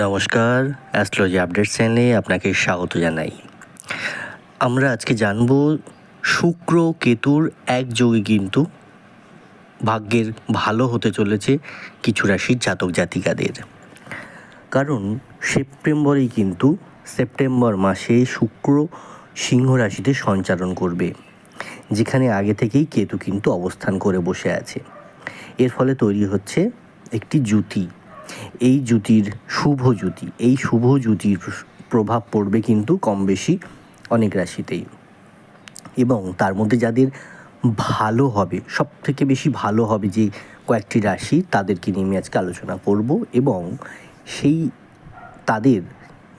নমস্কার, astrology update চ্যানেলে আপনাকে স্বাগত জানাই। আমরা আজকে জানব, শুক্র কেতুর একযোগে কিন্তু ভাগ্যের ভালো হতে চলেছে কিছু রাশির জাতক জাতিকাদের। কারণ সেপ্টেম্বরেই কিন্তু সেপ্টেম্বর মাসে শুক্র সিংহ রাশিতে সঞ্চারণ করবে, যেখানে আগে থেকেই কেতু কিন্তু অবস্থান করে বসে আছে। এর ফলে তৈরি হচ্ছে একটি জুতি এই জুতির শুভ জুতি এই শুভ জুতির প্রভাব পড়বে কিন্তু কম বেশি অনেক রাশিতেই। এবং তার মধ্যে যাদের ভালো হবে সব থেকে বেশি ভালো হবে যে কয়েকটি রাশি, তাদেরকে নিয়ে আমি আজকে আলোচনা করব এবং সেই তাদের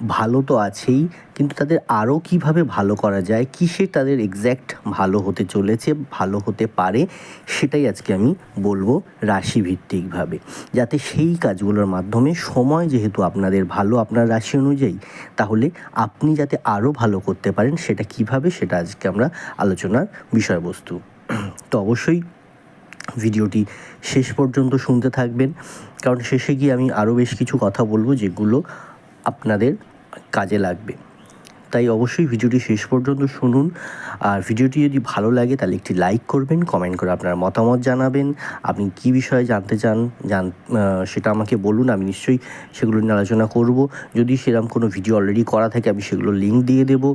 ভালো তো আছেই, কিন্তু তাদের আরও কীভাবে ভালো করা যায়, কিসে তাদের এক্স্যাক্ট ভালো হতে চলেছে, ভালো হতে পারে, সেটাই আজকে আমি বলব রাশিভিত্তিকভাবে। যাতে সেই কাজগুলোর মাধ্যমে সময় যেহেতু আপনাদের ভালো আপনার রাশি অনুযায়ী, তাহলে আপনি যাতে আরও ভালো করতে পারেন, সেটা কীভাবে সেটা আজকে আমরা আলোচনার বিষয়বস্তু। তো অবশ্যই ভিডিওটি শেষ পর্যন্ত শুনতে থাকবেন, কারণ শেষে গিয়ে আমি আরও বেশ কিছু কথা বলব, যেগুলো আপনাদের কাজে লাগবে। তাই অবশ্যই ভিডিওটি শেষ পর্যন্ত শুনুন। আর ভিডিওটি যদি ভালো লাগে, তাহলে একটি লাইক করবেন কমেন্ট করে আপনার মতামত জানাবেন। আপনি কি বিষয়ে জানতে চান, জান সেটা আমাকে বলুন, আমি নিশ্চয়ই সেগুলো নিয়ে আলোচনা করব। যদি সেরকম কোনো ভিডিও অলরেডি করা থাকে, আমি সেগুলো লিঙ্ক দিয়ে দেবো।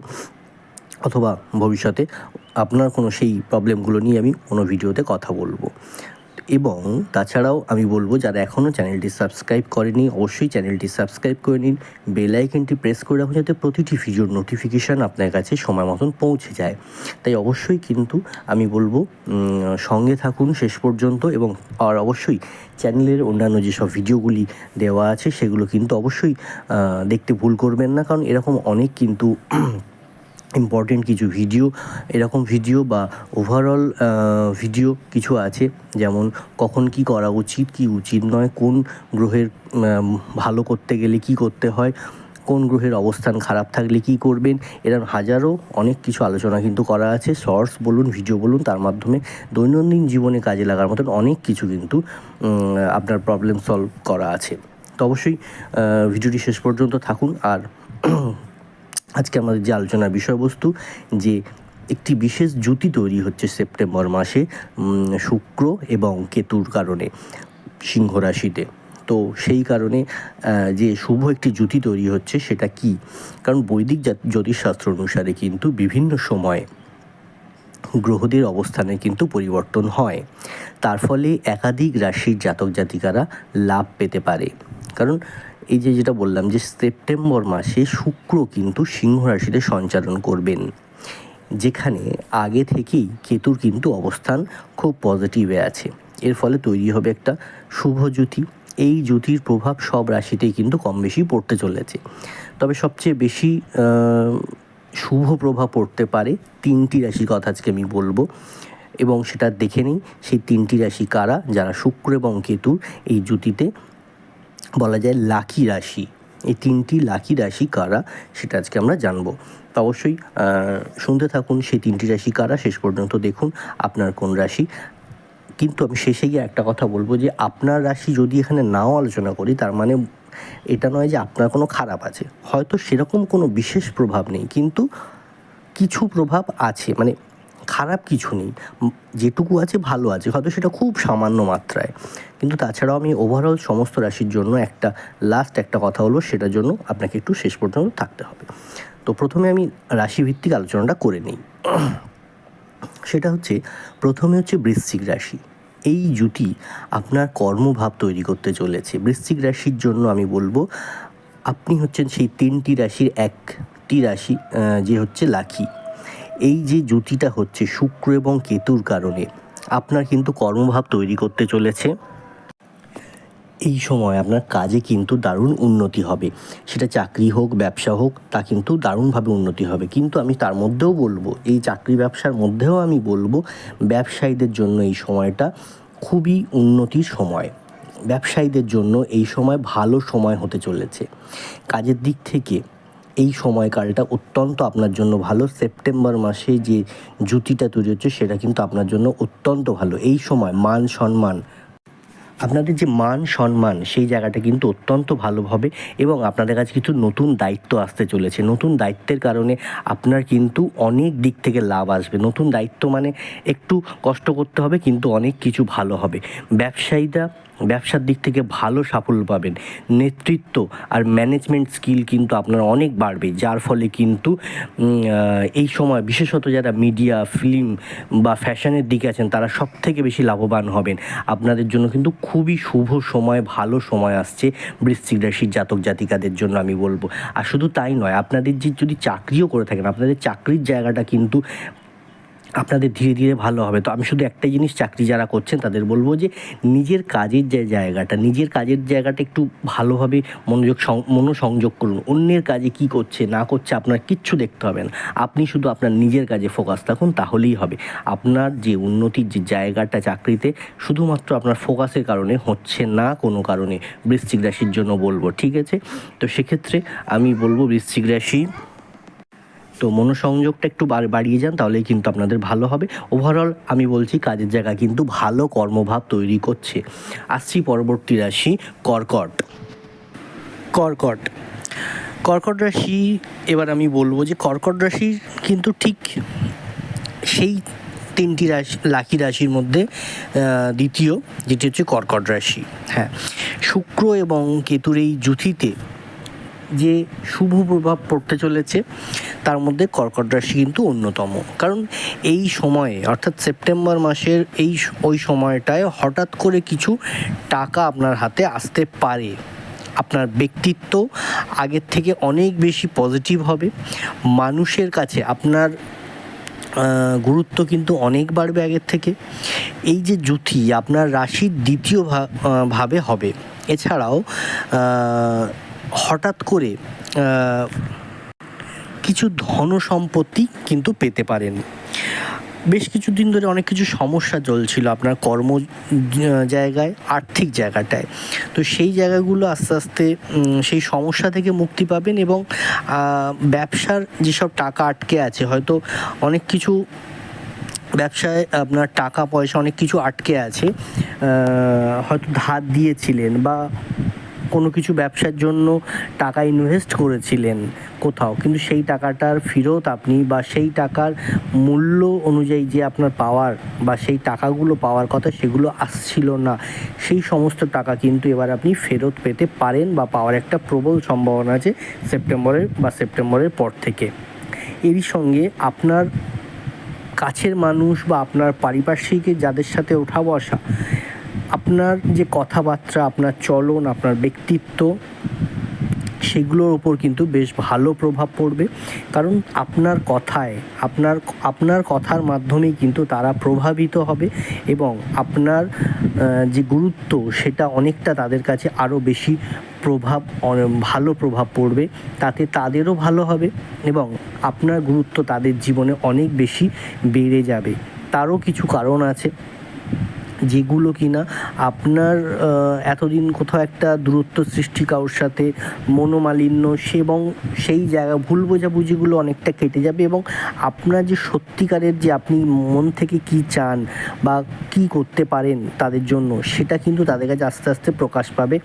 অথবা ভবিষ্যতে আপনার কোনো সেই প্রবলেমগুলো নিয়ে আমি কোনো ভিডিওতে কথা বলব। এবং তাছাড়াও আমি বলব, যারা এখনও চ্যানেলটি সাবস্ক্রাইব করেনি, অবশ্যই চ্যানেলটি সাবস্ক্রাইব করে নিন। বেল আইকনটি প্রেস করে রাখুন যাতে প্রতিটি ভিডিওর নোটিফিকেশান আপনার কাছে সময় মতন পৌঁছে যায়। তাই অবশ্যই কিন্তু আমি বলব সঙ্গে থাকুন শেষ পর্যন্ত এবং আর অবশ্যই চ্যানেলের অন্যান্য যেসব ভিডিওগুলি দেওয়া আছে, সেগুলো কিন্তু অবশ্যই দেখতে ভুল করবেন না। কারণ এরকম অনেক কিন্তু ইম্পর্টেন্ট কিছু ভিডিও এরকম ভিডিও বা ওভারঅল ভিডিও কিছু আছে, যেমন কখন কি করা উচিত, কি উচিত নয়, কোন গ্রহের ভালো করতে গেলে কি করতে হয়, কোন গ্রহের অবস্থান খারাপ থাকলে কি করবেন এরকম হাজারো অনেক কিছু আলোচনা কিন্তু করা আছে শর্টস বলুন ভিডিও বলুন, তার মাধ্যমে দৈনন্দিন জীবনে কাজে লাগার মতন অনেক কিছু কিন্তু আপনার প্রবলেম সলভ করা আছে। তো অবশ্যই ভিডিওটি শেষ পর্যন্ত থাকুন আর আজকে আমাদের যে আলোচনার বিষয়বস্তু, যে একটি বিশেষ জুতি তৈরি হচ্ছে সেপ্টেম্বর মাসে শুক্র এবং কেতুর কারণে, সিংহ রাশিতে। তো সেই কারণে যে শুভ একটি জুতি তৈরি হচ্ছে সেটা কি? কারণ বৈদিক জ্যোতিষশাস্ত্র অনুসারে কিন্তু বিভিন্ন সময়ে গ্রহদের অবস্থানে কিন্তু পরিবর্তন হয়। তার ফলে একাধিক রাশির জাতক জাতিকারা লাভ পেতে পারে। কারণ এই যে যেটা বললাম যে সেপ্টেম্বর মাসে শুক্র কিন্তু সিংহ রাশিতে সঞ্চালন করবেন, যেখানে আগে থেকেই কেতুর কিন্তু অবস্থান খুব পজিটিভে আছে। এর ফলে তৈরি হবে একটা শুভ জ্যোতি। এই জ্যোতির প্রভাব সব রাশিতেই কিন্তু কম বেশি পড়তে চলেছে। তবে সবচেয়ে বেশি শুভ প্রভাব পড়তে পারে তিনটি রাশির কথা আজকে আমি বলব। এবং সেটা দেখে নিই, সেই তিনটি রাশি কারা? যারা শুক্র এবং কেতুর এই জ্যোতিতে বলা যায় লাকি রাশি। এই তিনটি লাকি রাশি কারা সেটা আজকে আমরা জানব। তো অবশ্যই শুনতে থাকুন সেই তিনটি রাশি কারা। শেষ পর্যন্ত দেখুন আপনার কোন রাশি। কিন্তু আমি শেষে গিয়ে একটা কথা বলব যে, আপনার রাশি যদি এখানে নাও আলোচনা করি, তার মানে এটা নয় যে আপনার কোনো খারাপ আছে। হয়তো সেরকম কোনো বিশেষ প্রভাব নেই, কিন্তু কিছু প্রভাব আছে। মানে খারাপ কিছু নেই। যেটুকু আছে ভালো আছে, হয়তো সেটা খুব সামান্য মাত্রায়। কিন্তু তাছাড়াও আমি ওভারঅল সমস্ত রাশির জন্য একটা লাস্ট একটা কথা হলো সেটার জন্য আপনাকে একটু শেষ পর্যন্ত থাকতে হবে। তো প্রথমে আমি রাশিভিত্তিক আলোচনাটা করে নিই। সেটা হচ্ছে, প্রথমে হচ্ছে বৃশ্চিক রাশি। এই জুটি আপনার কর্মভাব তৈরি করতে চলেছে। বৃশ্চিক রাশির জন্য আমি বলব, আপনি হচ্ছেন সেই তিনটি রাশির একটি রাশি যে হচ্ছে লাখি এই যে জুতিটা হচ্ছে শুক্র এবং কেতুর কারণে, আপনার কিন্তু কর্মভাব তৈরি করতে চলেছে। এই সময় আপনার কাজে কিন্তু দারুণ উন্নতি হবে। সেটা চাকরি হোক, ব্যবসা হোক, তা কিন্তু দারুণভাবে উন্নতি হবে। কিন্তু আমি তার মধ্যেও বলব, এই চাকরি ব্যবসার মধ্যেও আমি বলব, ব্যবসায়ীদের জন্য এই সময়টা খুবই উন্নতির সময়। ব্যবসায়ীদের জন্য এই সময় ভালো সময় হতে চলেছে। কাজের দিক থেকে এই সময়কালটা অত্যন্ত আপনার জন্য ভালো। সেপ্টেম্বর মাসে যে জুতিটা তৈরি হচ্ছে, সেটা কিন্তু আপনার জন্য অত্যন্ত ভালো। এই সময় মান সম্মান, আপনাদের যে মান সম্মান, সেই জায়গাটা কিন্তু অত্যন্ত ভালো হবে এবং আপনাদের কাছে কিছু নতুন দায়িত্ব আসতে চলেছে। নতুন দায়িত্বের কারণে আপনার কিন্তু অনেক দিক থেকে লাভ আসবে। নতুন দায়িত্ব মানে একটু কষ্ট করতে হবে, কিন্তু অনেক কিছু ভালো হবে। ব্যবসায়ীরা ব্যবসার দিক থেকে ভালো সাফল্য পাবেন। নেতৃত্ব আর ম্যানেজমেন্ট স্কিল কিন্তু আপনার অনেক বাড়বে। যার ফলে কিন্তু এই সময় বিশেষত যারা মিডিয়া ফিল্ম বা ফ্যাশনের দিকে আছেন, তারা সব থেকে বেশি লাভবান হবেন। আপনাদের জন্য কিন্তু খুবই শুভ সময়, ভালো সময় আসছে বৃশ্চিক রাশির জাতক জাতিকাদের জন্য আমি বলব। আর শুধু তাই নয়, আপনাদের যে যদি চাকরিও করে থাকেন, আপনাদের চাকরির জায়গাটা কিন্তু আপনাদের ধীরে ধীরে ভালো হবে। তো আমি শুধু একটাই জিনিস চাকরি যারা করছেন তাদের বলব যে, নিজের কাজের যে জায়গাটা, নিজের কাজের জায়গাটা একটু ভালোভাবে মনোযোগ মনোসংযোগ করুন। অন্যের কাজে কি করছে, না করছে আপনার কিচ্ছু দেখতে হবে না। আপনি শুধু আপনার নিজের কাজে ফোকাস থাকুন, তাহলেই হবে। আপনার যে উন্নতির যে জায়গাটা চাকরিতে, শুধুমাত্র আপনার ফোকাসের কারণে হচ্ছে না কোনো কারণে। বৃশ্চিক রাশির জন্য বলব, ঠিক আছে? তো সেক্ষেত্রে আমি বলব বৃশ্চিক রাশি তো মনোসংযোগটা একটু বাড়িয়ে যান, তাহলেই কিন্তু আপনাদের ভালো হবে। ওভারঅল আমি বলছি কাজের জায়গা কিন্তু ভালো কর্মভাব তৈরি করছে। আসছি পরবর্তী রাশি, কর্কট। কর্কট। কর্কট রাশি, এবার আমি বলব যে কর্কট রাশি কিন্তু ঠিক সেই তিনটি রাশি, লাকি রাশির মধ্যে দ্বিতীয়, যেটি হচ্ছে কর্কট রাশি। হ্যাঁ শুক্র এবং কেতুর এই জুথিতে যে শুভ প্রভাব পড়তে চলেছে, তার মধ্যে কর্কট রাশি কিন্তু অন্যতম। কারণ এই সময়ে, অর্থাৎ সেপ্টেম্বর মাসের এই ওই সময়টায় হঠাৎ করে কিছু টাকা আপনার হাতে আসতে পারে। আপনার ব্যক্তিত্ব আগের থেকে অনেক বেশি পজিটিভ হবে। মানুষের কাছে আপনার গুরুত্ব কিন্তু অনেক বাড়বে আগের থেকে। এই যে জুথি আপনার রাশির দ্বিতীয় ভাবে হবে। এছাড়াও হঠাৎ করে কিছু ধন সম্পত্তি কিন্তু পেতে পারেন। বেশ কিছুদিন ধরে অনেক কিছু সমস্যা চলছিল আপনার কর্ম জায়গায়, আর্থিক জায়গাটায়। তো সেই জায়গাগুলো আস্তে আস্তে সেই সমস্যা থেকে মুক্তি পাবেন এবং ব্যবসার যেসব টাকা আটকে আছে, হয়তো অনেক কিছু ব্যবসায় আপনার টাকা পয়সা অনেক কিছু আটকে আছে হয়তো ধার দিয়েছিলেন বা কোনো কিছু ব্যবসার জন্য টাকা ইনভেস্ট করেছিলেন কোথাও, কিন্তু সেই টাকাটার ফেরত আপনি বা সেই টাকার মূল্য অনুযায়ী যে আপনার পাওয়ার বা সেই টাকাগুলো পাওয়ার কথা সেগুলো আসছিল না, সেই সমস্ত টাকা কিন্তু এবার আপনি ফেরত পেতে পারেন বা পাওয়ার একটা প্রবল সম্ভাবনা আছে সেপ্টেম্বরের বা সেপ্টেম্বরের পর থেকে। এরই সঙ্গে আপনার কাছের মানুষ বা আপনার পারিপার্শ্বিকের যাদের সাথে ওঠা বসা আপনার যে কথাবার্তা, আপনার চলন, আপনার ব্যক্তিত্ব, সেগুলোর ওপর কিন্তু বেশ ভালো প্রভাব পড়বে। কারণ আপনার কথায়, আপনার আপনার কথার মাধ্যমেই কিন্তু তারা প্রভাবিত হবে এবং আপনার যে গুরুত্ব, সেটা অনেকটা তাদের কাছে আরও বেশি প্রভাব ভালো প্রভাব পড়বে। তাতে তাদেরও ভালো হবে এবং আপনার গুরুত্ব তাদের জীবনে অনেক বেশি বেড়ে যাবে। তারও কিছু কারণ আছে। যেগুলো কিনা আপনার এতদিন কোথাও একটা দূরত্ব সৃষ্টি কারোর সাথে মনোমালিন্য এবং সেই জায়গা, ভুল বোঝাবুঝিগুলো অনেকটা কেটে যাবে এবং আপনার যে সত্যিকারের যে আপনি মন থেকে কি চান বা কি করতে পারেন তাদের জন্য, সেটা কিন্তু তাদের কাছে আস্তে আস্তে প্রকাশ পাবে।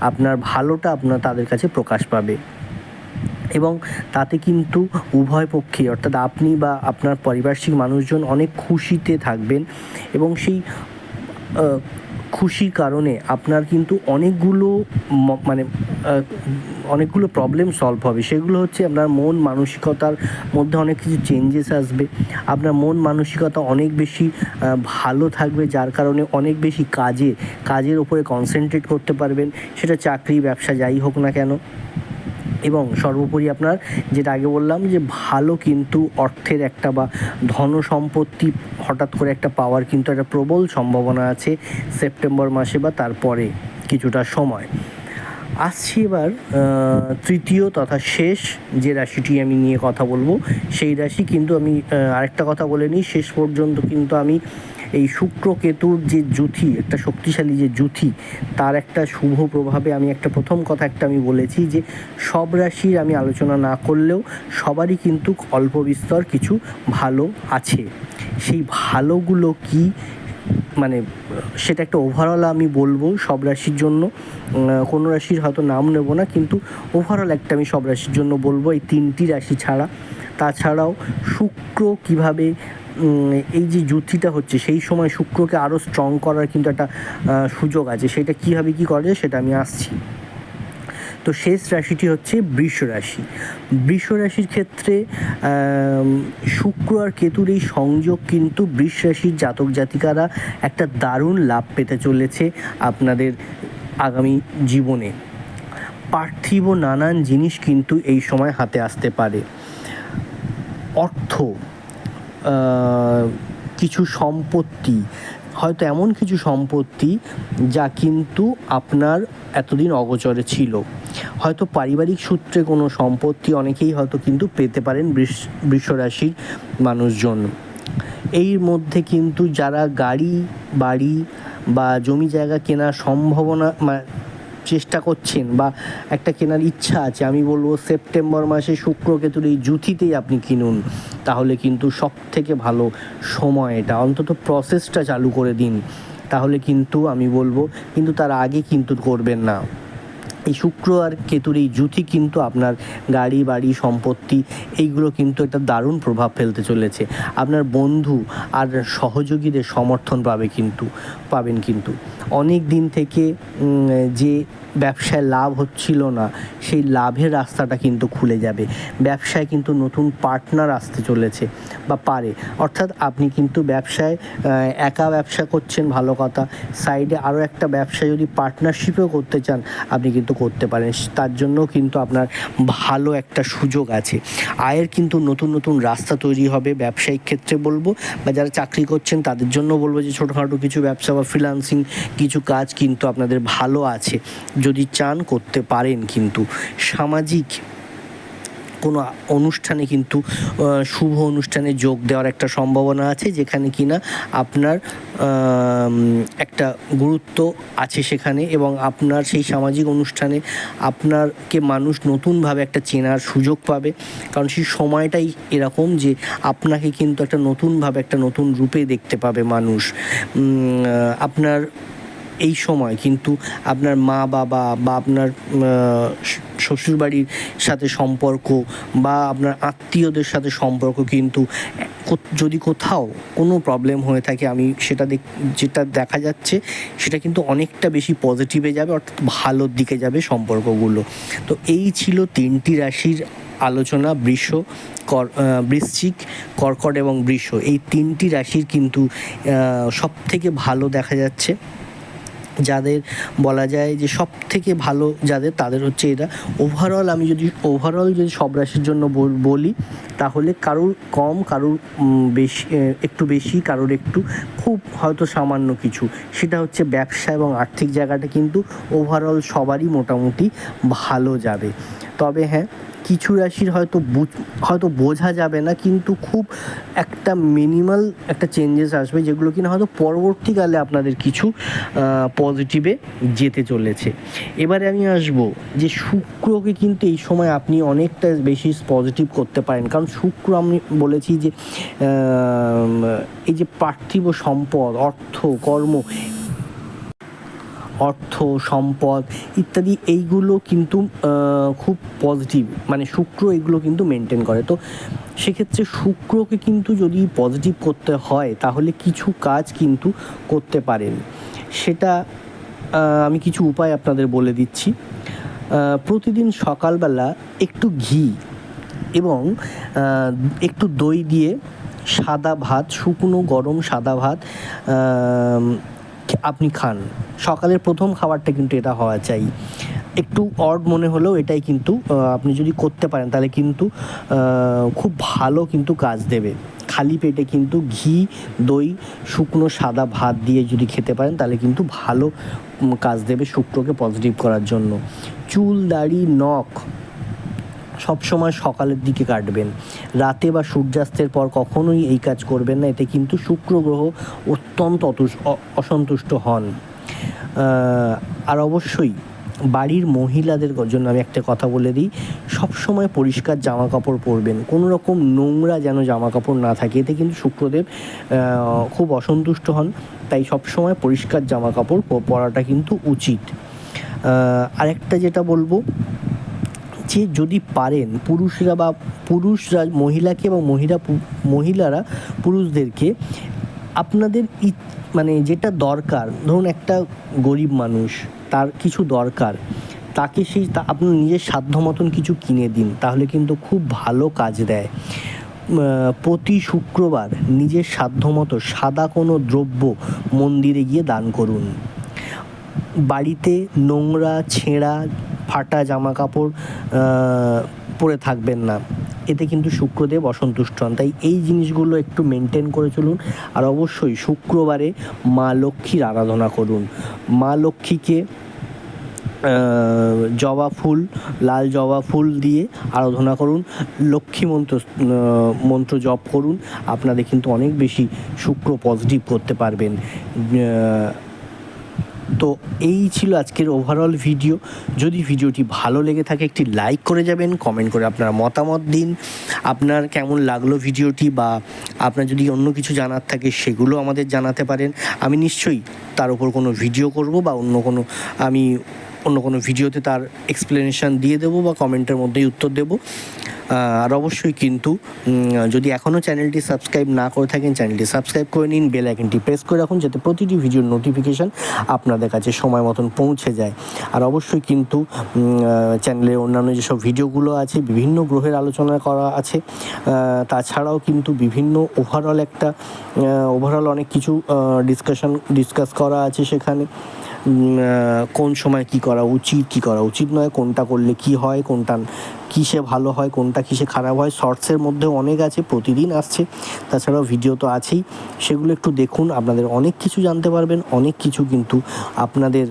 আপনার ভালোটা আপনার তাদের কাছে প্রকাশ পাবে। এবং তাতে কিন্তু উভয় পক্ষে, অর্থাৎ আপনি বা আপনার পারিপার্শ্বিক মানুষজন অনেক খুশিতে থাকবেন এবং সেই খুশির কারণে আপনার কিন্তু অনেকগুলো মানে অনেকগুলো প্রবলেম সলভ হবে। সেগুলো হচ্ছে আপনার মন মানসিকতার মধ্যে অনেক কিছু চেঞ্জেস আসবে। আপনার মন মানসিকতা অনেক বেশি ভালো থাকবে, যার কারণে অনেক বেশি কাজে, কাজের ওপরে কনসেন্ট্রেট করতে পারবেন। সেটা চাকরি, ব্যবসা, যাই হোক না কেন। এবং সর্বোপরি আপনার যেটা আগে বললাম যে ভালো কিন্তু অর্থের একটা বা ধন সম্পত্তি হঠাৎ করে একটা পাওয়ার কিন্তু একটা প্রবল সম্ভাবনা আছে সেপ্টেম্বর মাসে বা তারপরে কিছুটা সময়। আসছি এবার তৃতীয় তথা শেষ যে রাশিটি আমি নিয়ে কথা বলব, সেই রাশি কিন্তু আমি আরেকটা কথা বলে নিই, শেষ পর্যন্ত কিন্তু আমি এই শুক্র কেতুর যে জুথি একটা শক্তিশালী যে জুথি তার একটা শুভ প্রভাবে আমি একটা প্রথম কথা একটা আমি বলেছি যে সব রাশির আমি আলোচনা না করলেও সবারই কিন্তু অল্প বিস্তর কিছু ভালো আছে। সেই ভালোগুলো কি মানে সেটা একটা ওভারঅল আমি বলব সব রাশির জন্য। কোনো রাশির হয়তো নাম নেব না, কিন্তু ওভারঅল একটা আমি সব রাশির জন্য বলব এই তিনটি রাশি ছাড়া। তাছাড়াও শুক্র কীভাবে এই যে যুদ্ধিটা হচ্ছে, সেই সময় শুক্রকে আরও স্ট্রং করার কিন্তু একটা সুযোগ আছে। সেটা কীভাবে কী করা যায় সেটা আমি আসছি। তো শেষ রাশিটি হচ্ছে বৃষ রাশি। বৃষ রাশির ক্ষেত্রে শুক্র আর কেতুর এই সংযোগ কিন্তু বৃষ রাশির জাতক জাতিকারা একটা দারুণ লাভ পেতে চলেছে আপনাদের আগামী জীবনে। পার্থিব নানান জিনিস কিন্তু এই সময় হাতে আসতে পারে। অর্থ কিছু সম্পত্তি, হয়তো এমন কিছু সম্পত্তি যা কিন্তু আপনার এতদিন অগোচরে ছিল। হয়তো পারিবারিক সূত্রে কোনো সম্পত্তি অনেকেই হয়তো কিন্তু পেতে পারেন বৃষ, বৃষরাশির মানুষজন। এই মধ্যে কিন্তু যারা গাড়ি, বাড়ি বা জমি জায়গা কেনার সম্ভাবনা মা- চেষ্টা করছেন বা একটা কেনার ইচ্ছা আছে, আমি বলব সেপ্টেম্বর মাসে শুক্র কেতুর এই জুথিতেই আপনি কিনুন, তাহলে কিন্তু সব থেকে ভালো সময় এটা। অন্তত প্রসেসটা চালু করে দিন, তাহলে কিন্তু আমি বলব, কিন্তু তার আগে কিন্তু করবেন না। এই শুক্র আর কেতুর এই জুতি কিন্তু আপনার গাড়ি, বাড়ি, সম্পত্তি, এইগুলো কিন্তু একটা দারুণ প্রভাব ফেলতে চলেছে। আপনার বন্ধু আর সহযোগীদের সমর্থন পাবে কিন্তু, পাবেন কিন্তু। অনেক দিন থেকে যে ব্যবসায় লাভ হচ্ছিল না, সেই লাভের রাস্তাটা কিন্তু খুলে যাবে। ব্যবসায় কিন্তু নতুন পার্টনার আসতে চলেছে, বা পারে। অর্থাৎ আপনি কিন্তু ব্যবসায় একা ব্যবসা করছেন, ভালো কথা। সাইডে আরও একটা ব্যবসা যদি পার্টনারশিপেও করতে চান, আপনি কিন্তু করতে পারেন। তার জন্য কিন্তু আপনার ভালো একটা সুযোগ আছে। আয়ের কিন্তু নতুন নতুন রাস্তা তৈরি হবে, ব্যবসায়িক ক্ষেত্রে বলব, বা যারা চাকরি করছেন, তাদের জন্য বলব যে ছোটোখাটো কিছু ব্যবসা বা ফ্রিলান্সিং কিছু কাজ কিন্তু আপনাদের ভালো আছে। যদি চান করতে পারেন কিন্তু সামাজিক কোনো অনুষ্ঠানে কিন্তু শুভ অনুষ্ঠানে যোগ দেওয়ার একটা সম্ভাবনা আছে যেখানে কিনা আপনার একটা গুরুত্ব আছে সেখানে এবং আপনার সেই সামাজিক অনুষ্ঠানে আপনারকে মানুষ নতুনভাবে একটা চেনার সুযোগ পাবে। কারণ সেই সময়টাই এরকম যে আপনাকে কিন্তু একটা নতুনভাবে একটা নতুন রূপে দেখতে পাবে মানুষ। আপনার এই সময় কিন্তু আপনার মা বাবা বা আপনার শ্বশুরবাড়ির সাথে সম্পর্ক বা আপনার আত্মীয়দের সাথে সম্পর্ক কিন্তু যদি কোথাও কোনো প্রবলেম হয়ে থাকে, আমি সেটা দেখ, যেটা দেখা যাচ্ছে সেটা কিন্তু অনেকটা বেশি পজিটিভে যাবে, অর্থাৎ ভালোর দিকে যাবে সম্পর্কগুলো। তো এই ছিল তিনটি রাশির আলোচনা, বৃষ, কর বৃশ্চিক, কর্কট এবং বৃষ। এই তিনটি রাশির কিন্তু সব থেকে ভালো দেখা যাচ্ছে। যাদের বলা যায় যে সব থেকে ভালো যাদের, তাদের হচ্ছে এরা। ওভারঅল আমি যদি ওভারঅল যদি সব রাশির জন্য বল- তাহলে কারোর কম, কারোর বেশি একটু বেশি, কারোর একটু খুব হয়তো সামান্য কিছু। সেটা হচ্ছে ব্যবসা এবং আর্থিক জায়গাটা কিন্তু ওভারঅল সবারই মোটামুটি ভালো যাবে। তবে হ্যাঁ কিছু রাশির হয়তো হয়তো বোঝা যাবে না, কিন্তু খুব একটা মিনিমাল একটা চেঞ্জেস আসবে যেগুলো কিনা হয়তো পরবর্তীকালে আপনাদের কিছু পজিটিভে যেতে চলেছে। এবারে আমি আসব যে শুক্রকে কিন্তু এই সময় আপনি অনেকটা বেশি পজিটিভ করতে পারেন। কারণ শুক্র আমি বলেছি যে এই যে পার্থিব সম্পদ, অর্থ, কর্ম অর্থ, সম্পদ ইত্যাদি এইগুলো কিন্তু খুব পজিটিভ মানে শুক্র এগুলো কিন্তু মেনটেন করে। তো সেক্ষেত্রে শুক্রকে কিন্তু যদি পজিটিভ করতে হয়, তাহলে কিছু কাজ কিন্তু করতে পারেন। সেটা আমি কিছু উপায় আপনাদের বলে দিচ্ছি। প্রতিদিন সকালবেলা একটু ঘি এবং একটু দই দিয়ে সাদা ভাত, শুকনো গরম সাদা ভাত আপনি খান। সকালের প্রথম খাবারটা কিন্তু এটা হওয়া চাই। একটু অড মনে হলেও এটাই কিন্তু আপনি যদি করতে পারেন তাহলে কিন্তু খুব ভালো কিন্তু কাজ দেবে। খালি পেটে কিন্তু ঘি, দই, শুকনো সাদা ভাত দিয়ে যদি খেতে পারেন তাহলে কিন্তু ভালো কাজ দেবে শুক্রকে পজিটিভ করার জন্য। চুল, দাড়ি, নখ সবসময় সকালের দিকে কাটবেন। রাতে বা সূর্যাস্তের পর কখনোই এই কাজ করবেন না। এতে কিন্তু শুক্র গ্রহ অত্যন্ত অসন্তুষ্ট হন। আর অবশ্যই বাড়ির মহিলাদের জন্য আমি একটা কথা বলে দিই। সবসময় পরিষ্কার জামা কাপড় পরবেন। কোনো রকম নোংরা যেন জামা কাপড় না থাকে। এতে কিন্তু শুক্রদেব খুব অসন্তুষ্ট হন। তাই সবসময় পরিষ্কার জামা কাপড় পরাটা কিন্তু উচিত। আরেকটা যেটা বলব যে যদি পারেন পুরুষরা বা পুরুষরা মহিলাকে এবং মহিলা মহিলারা পুরুষদেরকে আপনাদের মানে যেটা দরকার, ধরুন একটা গরিব মানুষ, তার কিছু দরকার, তাকে সেই আপনার নিজের সাধ্য মতন কিছু কিনে দিন, তাহলে কিন্তু খুব ভালো কাজ দেয়। প্রতি শুক্রবার নিজের সাধ্যমতো সাদা কোনো দ্রব্য মন্দিরে গিয়ে দান করুন। বাড়িতে নোংরা, ছেঁড়া ফাটা জামা কাপড় পরে থাকবেন না। এতে কিন্তু শুক্রদেব অসন্তুষ্ট হন। তাই এই জিনিসগুলো একটু মেনটেন করে চলুন। আর অবশ্যই শুক্রবারে মা লক্ষ্মীর আরাধনা করুন। মা লক্ষ্মীকে জবা ফুল, লাল জবা ফুল দিয়ে আরাধনা করুন। লক্ষ্মী মন্ত্র মন্ত্র জপ করুন। আপনাদের কিন্তু অনেক বেশি শুক্র পজিটিভ করতে পারবেন। তো এই ছিল আজকের ওভারঅল ভিডিও যদি ভিডিওটি ভালো লেগে থাকে, একটি লাইক করে যাবেন কমেন্ট করে আপনার মতামত দিন। আপনার কেমন লাগল ভিডিওটি বা আপনার যদি অন্য কিছু জানার থাকে, সেগুলো আমাদের জানাতে পারেন। আমি নিশ্চয়ই তার উপর কোনো ভিডিও করব বা অন্য কোনো আমি অন্য কোনো ভিডিওতে তার এক্সপ্লেনেশন দিয়ে দেবো বা কমেন্টের মধ্যেই উত্তর দেবো। আর অবশ্যই কিন্তু যদি এখনও চ্যানেলটি সাবস্ক্রাইব না করে থাকেন, চ্যানেলটি সাবস্ক্রাইব করে নিন বেল আইকনটি প্রেস করে রাখুন যাতে প্রতিটি ভিডিওর নোটিফিকেশান আপনাদের কাছে সময় মতন পৌঁছে যায়। আর অবশ্যই কিন্তু চ্যানেলের অন্যান্য যেসব ভিডিওগুলো আছে, বিভিন্ন গ্রহের আলোচনা করা আছে তাছাড়াও কিন্তু বিভিন্ন ওভারঅল একটা ওভারঅল অনেক কিছু ডিসকাশন ডিসকাস করা আছে সেখানে। কোন সময় কি করা উচিত, কি করা উচিত নয়, কোনটা করলে কি হয়, কোনটা কিসে ভালো হয়, কোনটা কিসে খারাপ হয়, শর্টসের মধ্যেও অনেক আছে, প্রতিদিন আসছে, তাছাড়াও ভিডিও তো আছেই, সেগুলো একটু দেখুন, আপনাদের অনেক কিছু জানতে পারবেন, অনেক কিছু কিন্তু আপনাদের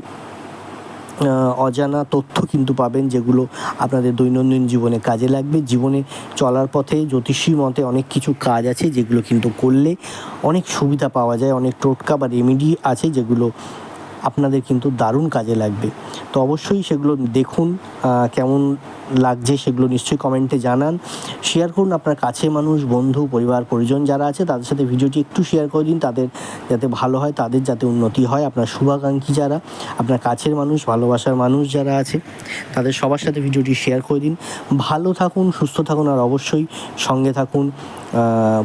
অজানা তথ্য কিন্তু পাবেন, যেগুলো আপনাদের দৈনন্দিন জীবনে কাজে লাগবে, জীবনে চলার পথে, জ্যোতিষী মতে অনেক কিছু কাজ আছে, যেগুলো কিন্তু করলে অনেক সুবিধা পাওয়া যায়, অনেক টোটকা বা রেমেডি আছে, যেগুলো আপনাদের কিন্তু দারুণ কাজে লাগবে। তো অবশ্যই সেগুলো দেখুন কেমন লাগছে সেগুলো নিশ্চয়ই কমেন্টে জানান। শেয়ার করুন আপনার কাছে মানুষ, বন্ধু, পরিবার, পরিজন যারা আছে, তাদের সাথে ভিডিওটি একটু শেয়ার করে দিন। তাদের যাতে ভালো হয়, তাদের যাতে উন্নতি হয়। আপনার শুভাকাঙ্ক্ষী যারা, আপনার কাছের মানুষ, ভালোবাসার মানুষ যারা আছে, তাদের সবার সাথে ভিডিওটি শেয়ার করে দিন। ভালো থাকুন, সুস্থ থাকুন, আর অবশ্যই সঙ্গে থাকুন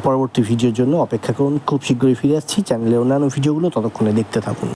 পরবর্তী ভিডিওর জন্য অপেক্ষা করুন। খুব শীঘ্রই ফিরে আসছি। চ্যানেলের অন্যান্য ভিডিওগুলো ততক্ষণে দেখতে থাকুন।